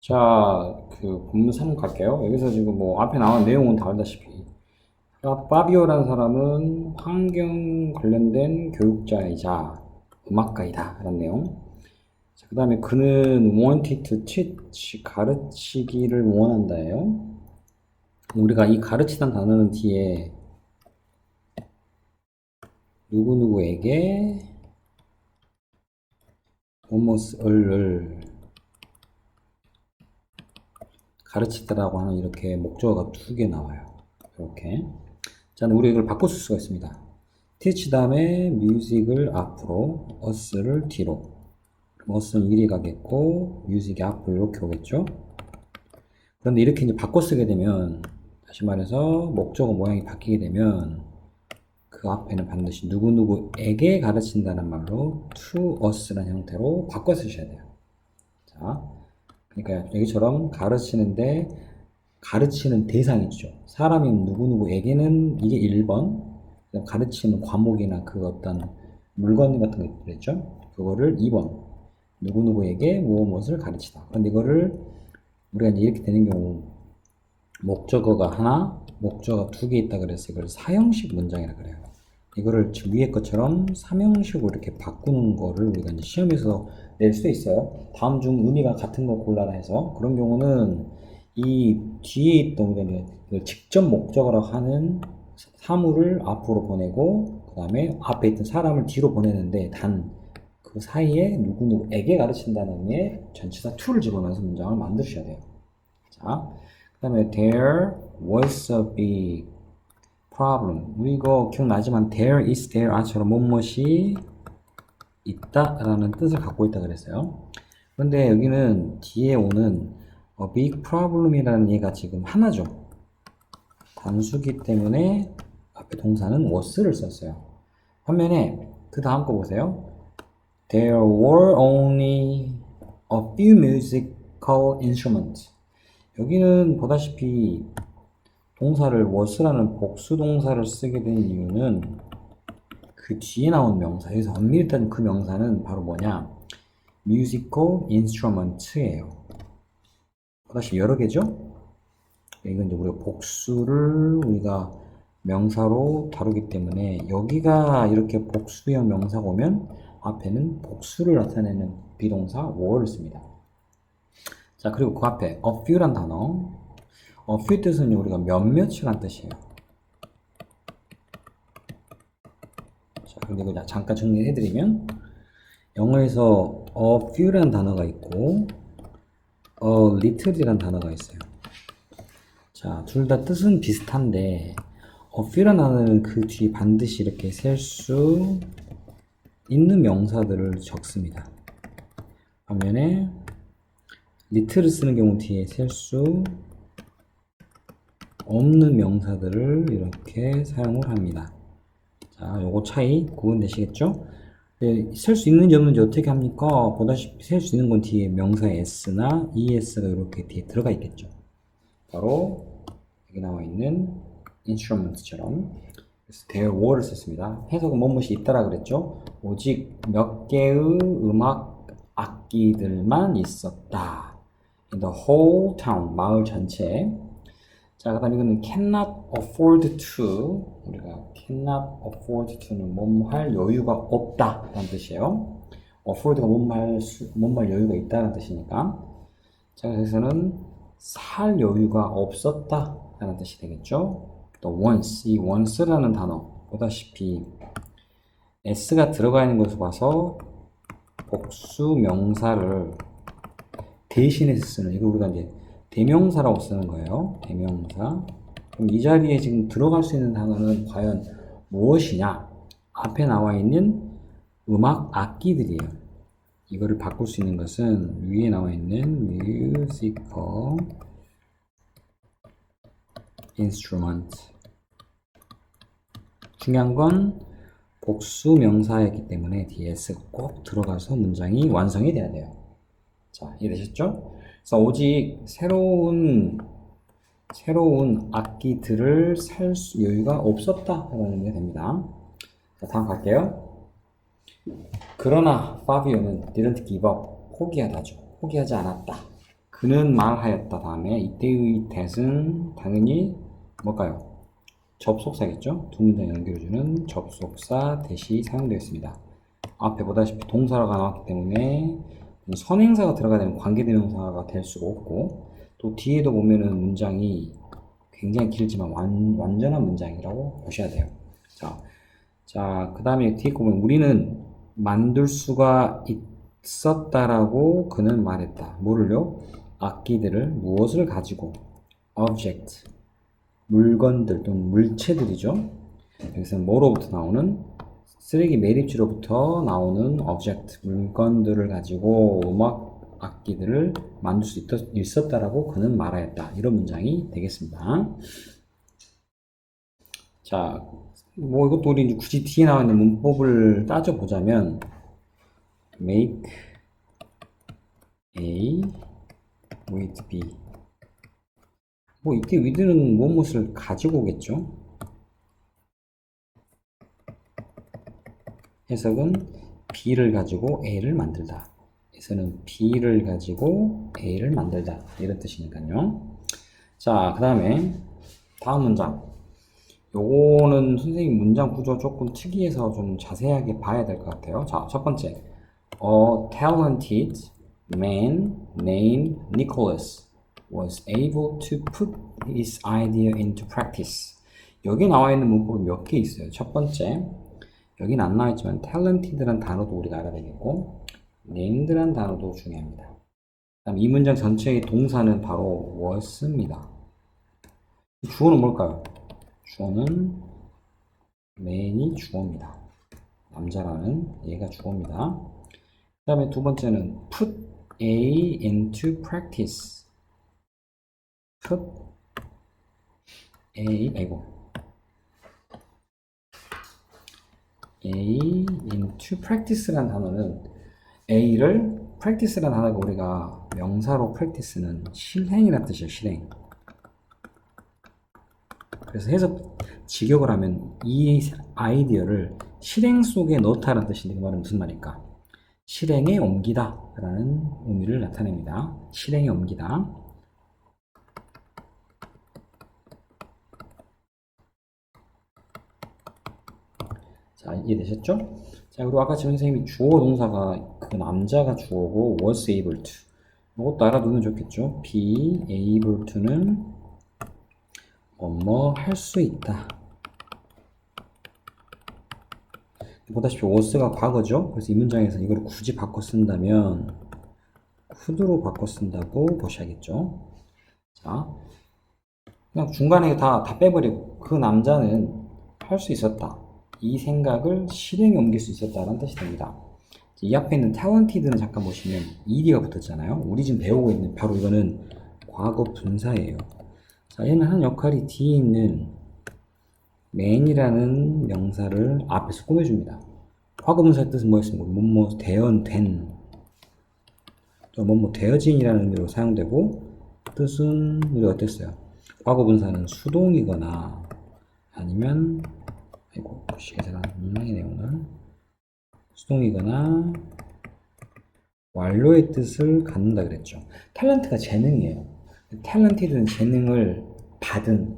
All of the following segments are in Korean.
자, 그 본문 3 갈게요. 여기서 지금 뭐 앞에 나온 내용은 다 알다시피 파- 파비오라는 사람은 환경 관련된 교육자이자 음악가이다. 라는 내용. 자, 그 다음에 그는 wanted to teach 가르치기를 원한다예요. 우리가 이 가르치다는 단어는 뒤에 누구누구에게 무엇을 가르치다라고 하는 이렇게 목적어가 두 개 나와요. 이렇게. 자, 우리 이걸 쓸 수가 있습니다. teach 다음에 music을 앞으로, us를 뒤로. us는 이리 가겠고, music이 앞으로 이렇게 오겠죠? 그런데 이렇게 이제 바꿔 쓰게 되면, 다시 말해서 목적어 모양이 바뀌게 되면, 그 앞에는 반드시 누구누구에게 가르친다는 말로 to us라는 형태로 바꿔 쓰셔야 돼요. 자, 그러니까 여기처럼 가르치는데 가르치는 대상이죠. 사람이 누구누구에게는 이게 1번, 그다음 가르치는 과목이나 그 어떤 물건 같은 거 있겠죠. 그거를 2번, 누구누구에게 무엇 무엇을 가르치다. 그런데 이거를 우리가 이제 이렇게 되는 경우 목적어가 하나, 목적어가 두 개 있다 그래서 이걸 사형식 문장이라 그래요. 이거를 지금 위에 것처럼 삼형식으로 이렇게 바꾸는 거를 우리가 이제 시험에서 낼 수도 있어요. 다음 중 의미가 같은 걸 골라라 해서 그런 경우는 이 뒤에 있던 이걸 직접 목적어라고 하는 사물을 앞으로 보내고 그 다음에 앞에 있던 사람을 뒤로 보내는데 단 그 사이에 누구누구에게 가르친다는 의미의 전치사 to를 집어넣어서 문장을 만드셔야 돼요. 자, 그 다음에 there was a big problem. 우리 이거 기억나지만 there is there 아처럼 무엇이 있다라는 뜻을 갖고 있다 그랬어요. 그런데 여기는 뒤에 오는 a big problem이라는 얘가 지금 하나죠. 단수기 때문에 앞에 동사는 was를 썼어요. 반면에 그 다음 거 보세요. There were only a few musical instruments. 여기는 보다시피 동사를 was라는 복수 동사를 쓰게 된 이유는 그 뒤에 나온 명사, 여기서 엄밀히 그 명사는 바로 뭐냐? musical instrument예요. 보다시피 여러 개죠? 이건 이제 우리가 복수를 우리가 명사로 다루기 때문에 여기가 이렇게 복수형 명사가 오면 앞에는 복수를 나타내는 비동사 were를 씁니다. 자, 그리고 그 앞에 a few란 단어. a few 뜻은 우리가 몇몇이란 뜻이에요. 자, 근데 잠깐 정리해드리면 영어에서 a few라는 단어가 있고 a little이란 단어가 있어요. 자, 둘 다 뜻은 비슷한데 a few라는 단어는 그 뒤에 반드시 이렇게 셀 수 있는 명사들을 적습니다. 반면에 little를 쓰는 경우 뒤에 셀 수 없는 명사들을 이렇게 사용을 합니다. 자, 요거 차이 구분되시겠죠? 셀수 있는지 없는지 어떻게 합니까? 보다시피 셀 수 있는 건 뒤에 명사 s나 es가 이렇게 뒤에 들어가 있겠죠. 바로 여기 나와 있는 instrument처럼 그래서 there were를 썼습니다. 해석은 뭐뭇이 있다라 그랬죠. 오직 몇 개의 음악 악기들만 있었다. In the whole town, 마을 전체에 자, 그 다음에 이거는 cannot afford to. 우리가 cannot afford to는 몸할 여유가 없다. 라는 뜻이에요. afford가 몸할 여유가 있다는 뜻이니까. 자, 그래서는 살 여유가 없었다. 라는 뜻이 되겠죠. 또 once, 이 once라는 단어. 보다시피 s가 들어가 있는 것을 봐서 복수 명사를 대신해서 쓰는, 이거 우리가 이제 대명사라고 쓰는 거예요. 대명사. 그럼 이 자리에 지금 들어갈 수 있는 단어는 과연 무엇이냐? 앞에 나와 있는 음악 악기들이에요. 이거를 바꿀 수 있는 것은 위에 나와 있는 musical instrument. 중요한 건 복수 명사였기 때문에 DS가 꼭 들어가서 문장이 완성이 돼야 돼요. 자, 이해되셨죠? 그래서 오직 새로운 새로운 악기들을 살 수, 여유가 없었다라는 게 됩니다. 자, 다음 갈게요. 그러나 파비오는 didn't give up, 포기하다죠. 포기하지 않았다. 그는 말하였다 다음에 이때의 that은 당연히 뭘까요? 접속사겠죠? 두 문장 연결해주는 접속사 that이 사용되었습니다. 앞에 보다시피 동사가 나왔기 때문에 선행사가 들어가야 되는 관계대명사가 될 수가 없고 또 뒤에도 보면은 문장이 굉장히 길지만 완, 완전한 문장이라고 보셔야 돼요. 자, 자, 그 다음에 뒤에 거 보면 우리는 만들 수가 있었다라고 그는 말했다. 뭐를요? 악기들을 무엇을 가지고 object 물건들 또는 물체들이죠. 여기서는 뭐로부터 나오는 쓰레기 매립지로부터 나오는 object 물건들을 가지고 음악 악기들을 만들 수 있, 있었 다라고 그는 말하였다. 이런 문장이 되겠습니다. 자, 뭐 이것도 우리 굳이 뒤에 나와 있는 문법을 따져 보자면 make A with B 뭐 이때 위드는 무엇을 가지고 오겠죠? 해석은 B를 가지고 A를 만들다. 에서는 B를 가지고 A를 만들다. 이런 뜻이니까요. 자, 그 다음에 다음 문장. 요거는 선생님 문장 구조 조금 특이해서 좀 자세하게 봐야 될 것 같아요. 자, 첫 번째. A talented man named Nicholas was able to put his idea into practice. 여기 나와 있는 문법이 몇개 있어요. 첫 번째, 여기는 안 나와 있지만 talented란 단어도 우리가 알아야 되겠고 named란 단어도 중요합니다. 그다음 이 문장 전체의 동사는 바로 was입니다. 주어는 뭘까요? 주어는 man이 주어입니다. 남자라는 얘가 주어입니다. 그 다음에 두 번째는 put A into practice. put A, 아이고. A into practice라는 단어는 A를 practice라는 단어가 우리가 명사로 practice는 실행이라는 뜻이에요, 실행. 그래서 해석 직역을 하면 이 아이디어를 실행 속에 넣다라는 뜻인데 그 말은 무슨 말일까? 실행에 옮기다 라는 의미를 나타냅니다. 실행에 옮기다. 자, 이해되셨죠? 자, 그리고 아까 지금 선생님이 주어 동사가 그 남자가 주어고 was able to. 이것도 알아두면 좋겠죠? be able to는 뭐뭐 할 수 있다. 보다시피 was가 과거죠? 그래서 이 문장에서 이걸 굳이 바꿔 쓴다면 could로 바꿔 쓴다고 보셔야겠죠? 자, 그냥 중간에 다, 다 빼버리고 그 남자는 할 수 있었다. 이 생각을 실행에 옮길 수 있었다는 뜻이 됩니다. 이 앞에 있는 talented는 잠깐 보시면 ed가 붙었잖아요. 우리 지금 배우고 있는 바로 이거는 과거 분사예요. 자, 얘는 하는 역할이 뒤에 있는 man이라는 명사를 앞에서 꾸며줍니다. 과거 분사의 뜻은 뭐였습니까? 뭐뭐 대언된 또 뭐뭐 되어진이라는 의미로 사용되고 뜻은 우리 어땠어요? 과거 분사는 수동이거나 아니면 아이고 시계사가 엉망이네 오늘 수동이거나 완료의 뜻을 갖는다 그랬죠. 탤런트가 재능이에요. 탤런티드는 재능을 받은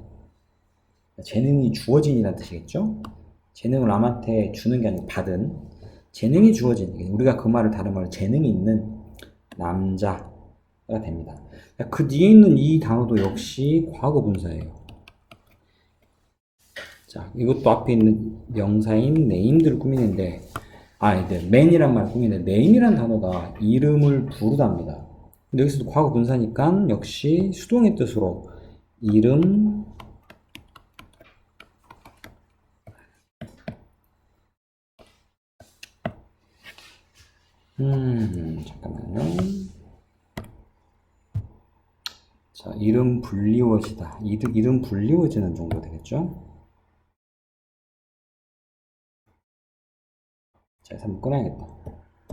재능이 주어진이라는 뜻이겠죠. 재능을 남한테 주는 게 아니고 받은 재능이 주어진 우리가 그 말을 다른 말로 재능이 있는 남자가 됩니다. 그 뒤에 있는 이 단어도 역시 과거 분사예요. 자, 이것도 앞에 있는 명사인 name들을 꾸미는데, 아, 이제 man이란 말 꾸미는데, name이란 단어가 이름을 부르답니다. 근데 여기서도 과거 분사니까 역시 수동의 뜻으로 이름, 음, 잠깐만요. 자, 이름 불리워지다. 이름, 이름 불리워지는 정도 되겠죠? 자, 그래서 한번 꺼내야겠다.